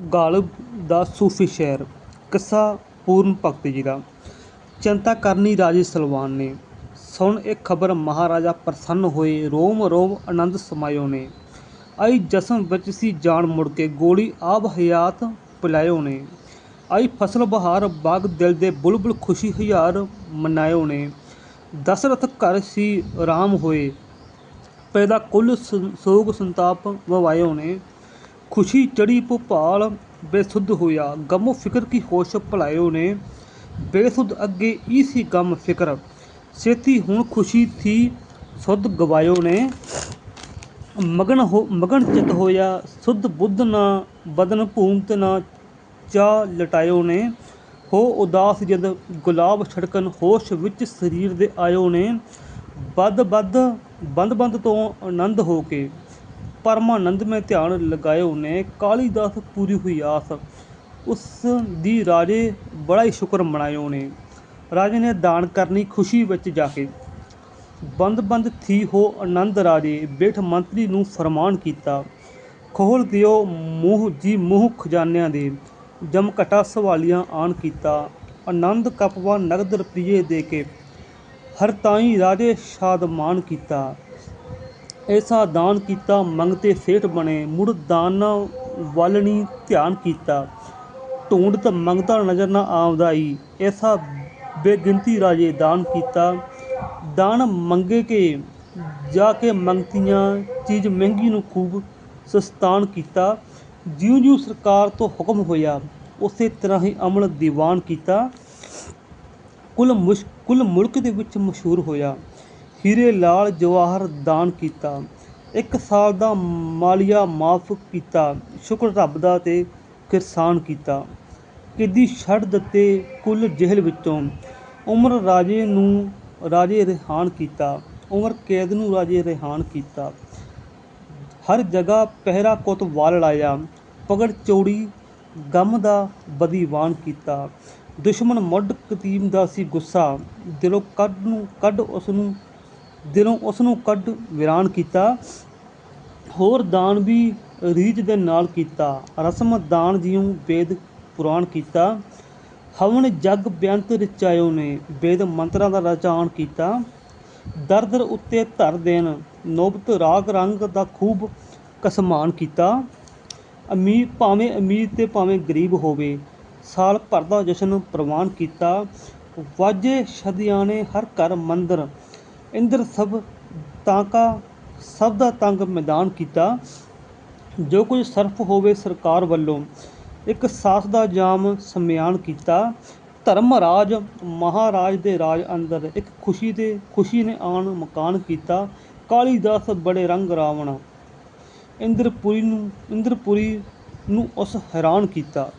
ਗਾਲਬ ਦਾ ਸੂਫੀ ਸ਼ਹਿਰ, ਕਿੱਸਾ ਪੂਰਨ ਭਗਤ ਜੀ ਦਾ। ਚਿੰਤਾ ਕਰਨੀ ਰਾਜੇ ਸਲਵਾਨ ਨੇ। ਸੁਣ ਇਹ ਖਬਰ ਮਹਾਰਾਜਾ ਪ੍ਰਸੰਨ ਹੋਏ, ਰੋਮ ਰੋਮ ਆਨੰਦ ਸਮਾਇਓ ਨੇ। ਆਈ ਜਸਮ ਵਿੱਚ ਸੀ ਜਾਨ ਮੁੜ ਕੇ, ਗੋਲੀ ਆਬ ਹਯਾਤ ਪਿਲਾਇਓ ਨੇ। ਆਈ ਫਸਲ ਬਹਾਰ, ਬਾਗ ਦਿਲ ਦੇ ਬੁਲਬੁਲ ਖੁਸ਼ੀ ਹਜ਼ਾਰ ਮਨਾਇਓ ਨੇ। ਦਸ਼ਰਥ ਘਰ ਸੀ ਰਾਮ ਹੋਏ ਪੈਦਾ ਕੁੱਲ ਸੋਗ ਸੰਤਾਪ ਵਵਾਇਓ ਨੇ। ਖੁਸ਼ੀ ਚੜੀ ਭੁਪਾਲ, ਬੇਸੁੱਧ ਹੋਇਆ। ਗਮੋ ਫਿਕਰ ਕੀ ਹੋਸ਼ ਭਲਾਇਓ ਨੇ। ਬੇਸੁੱਧ ਅੱਗੇ ਈ ਸੀ ਗਮ ਫਿਕਰ। ਛੇਤੀ ਹੁਣ ਖੁਸ਼ੀ ਥੀ ਸੁੱਧ ਗਵਾਇਓ ਨੇ। ਮਗਨ ਹੋ, ਮਗਨ ਚਿਤ ਹੋਇਆ। ਸੁਧ ਬੁੱਧ ਨਾ ਬਦਨ ਭੂਮਤ ਨਾ ਚਾ ਲਟਾਇਓ ਨੇ। ਹੋ ਉਦਾਸ ਜਦ ਗੁਲਾਬ ਛੜਕਨ ਹੋਸ਼ ਵਿੱਚ ਸਰੀਰ ਦੇ ਆਇਓ ਨੇ। ਬਦ ਬਦ ਬੰਦ ਬੰਦ ਤੋਂ ਆਨੰਦ ਹੋ ਕੇ ਪਰਮਾਨੰਦ ਮੈਂ ਧਿਆਨ ਲਗਾਇਓ ਨੇ, ਕਾਲੀਦਾਸ ਪੂਰੀ ਹੋਈ ਆਸ। ਉਸ ਦੀ ਰਾਜੇ ਬੜਾ ਹੀ ਸ਼ੁਕਰ ਮਨਾਇਓ ਨੇ। ਰਾਜੇ ਨੇ ਦਾਨ ਕਰਨੀ ਖੁਸ਼ੀ ਵਿੱਚ ਜਾ ਕੇ ਬੰਦ ਬੰਦ ਥੀ ਹੋ ਆਨੰਦ ਰਾਜੇ, ਬੇਠ ਮੰਤਰੀ ਨੂੰ ਫਰਮਾਨ ਕੀਤਾ। ਖੋਲ ਦਿਓ ਮੂੰਹ ਜੀ ਮੂੰਹ ਖਜ਼ਾਨਿਆਂ ਦੇ, ਜਮ ਘਟਾ ਸਵਾਲੀਆਂ ਆਣ ਕੀਤਾ। ਆਨੰਦ ਕਪਵਾ ਨਗਦ ਰੁਪਈਏ ਦੇ ਕੇ, ਹਰ ਤਾਈ ਰਾਜੇ ਸ਼ਾਦਮਾਨ ਕੀਤਾ। ਐਸਾ ਦਾਨ ਕੀਤਾ, ਮੰਗਤੇ ਸੇਠ ਬਣੇ। ਮੁੜ ਦਾਨ ਵਾਲਣੀ ਧਿਆਨ ਕੀਤਾ। ਢੂੰਡਤ ਮੰਗਤਾ ਨਜ਼ਰ ਨਾ ਆਉਂਦਾ ਈ ਐਸਾ ਬੇਗਿਣਤੀ ਰਾਜੇ ਦਾਨ ਕੀਤਾ। ਦਾਨ ਮੰਗੇ ਕੇ ਜਾ ਕੇ ਮੰਗਤੀਆਂ, ਚੀਜ਼ ਮਹਿੰਗੀ ਨੂੰ ਖੂਬ ਸਸਤਾਨ ਕੀਤਾ। ਜਿਉਂ ਜਿਉਂ ਸਰਕਾਰ ਤੋਂ ਹੁਕਮ ਹੋਇਆ, ਉਸੇ ਤਰ੍ਹਾਂ ਹੀ ਅਮਲ ਦੀਵਾਨ ਕੀਤਾ। ਕੁੱਲ ਮੁਸ਼, ਕੁੱਲ ਮੁਲਕ ਦੇ ਵਿੱਚ ਮਸ਼ਹੂਰ ਹੋਇਆ। ਹੀਰੇ ਲਾਲ ਜਵਾਹਰ ਦਾਨ ਕੀਤਾ। ਇੱਕ ਸਾਲ ਦਾ ਮਾਲੀਆ ਮਾਫ ਕੀਤਾ। ਸ਼ੁਕਰ ਰੱਬ ਦਾ ਤੇ ਕਿਰਸਾਨ ਕੀਤਾ। ਕਿਦੀ ਛੱਡ ਦਿੱਤੇ ਕੁੱਲ ਜੇਲ੍ਹ ਵਿੱਚੋਂ। ਉਮਰ ਰਾਜੇ ਨੂੰ ਰਾਜੇ ਰਿਹਾਨ ਕੀਤਾ। ਉਮਰ ਕੈਦ ਨੂੰ ਰਾਜੇ ਰਿਹਾਨ ਕੀਤਾ। ਹਰ ਜਗ੍ਹਾ ਪਹਿਰਾ ਕੁੱਤ ਵਾਲ ਲਾਇਆ। ਪਗੜ ਚੌੜੀ ਗਮ ਦਾ ਬਦੀਵਾਨ ਕੀਤਾ। ਦੁਸ਼ਮਣ ਮੁੱਢ ਕਤੀਮ ਦਾ ਸੀ ਗੁੱਸਾ। ਦਿਲੋਂ ਕੱਢ ਨੂੰ ਕੱਢ ਉਸ ਨੂੰ ਦਿਲੋਂ ਉਸ ਨੂੰ ਕੱਢ ਵਿਰਾਨ ਕੀਤਾ, ਹੋਰ ਦਾਨ ਵੀ ਰੀਝ ਦੇ ਨਾਲ ਕੀਤਾ। ਰਸਮ ਦਾਨ ਜਿਉਂ ਵੇਦ ਪੁਰਾਣ ਕੀਤਾ। ਹਵਨ ਜਗ ਬੇਅੰਤ ਰਚਾਇਓ ਨੇ, ਵੇਦ ਮੰਤਰਾਂ ਦਾ ਰਚਾਨ ਕੀਤਾ। ਦਰ ਦਰ ਉੱਤੇ ਧਰ ਦੇਣ, ਨੋਬਤ ਰਾਗ ਰੰਗ ਦਾ ਖੂਬ ਕਸਮਾਨ ਕੀਤਾ। ਅਮੀਰ ਭਾਵੇਂ ਅਮੀਰ ਤੇ ਭਾਵੇਂ ਗਰੀਬ ਹੋਵੇ, ਸਾਲ ਭਰ ਦਾ ਜਸ਼ਨ ਪ੍ਰਵਾਨ ਕੀਤਾ। ਵਾਜੇ ਸ਼ਦਿਆਣੇ ਹਰ ਘਰ ਮੰਦਰ ਇੰਦਰ ਸਭ ਤਾਂਕਾ ਸਭ ਦਾ ਤੰਗ ਮੈਦਾਨ ਕੀਤਾ। ਜੋ ਕੁਝ ਸਰਫ ਹੋਵੇ ਸਰਕਾਰ ਵੱਲੋਂ, ਇੱਕ ਸਾਸ ਦਾ ਜਾਮ ਸਮਿਆਨ ਕੀਤਾ। ਧਰਮ ਰਾਜ, ਮਹਾਰਾਜ ਦੇ ਰਾਜ ਅੰਦਰ ਇੱਕ ਖੁਸ਼ੀ ਦੇ ਖੁਸ਼ੀ ਨੇ ਆਣ ਮਕਾਨ ਕੀਤਾ। ਕਾਲੀਦਾਸ ਬੜੇ ਰੰਗ ਰਾਵਣ। ਇੰਦਰਪੁਰੀ ਨੂੰ ਇੰਦਰਪੁਰੀ ਨੂੰ ਉਸ ਹੈਰਾਨ ਕੀਤਾ।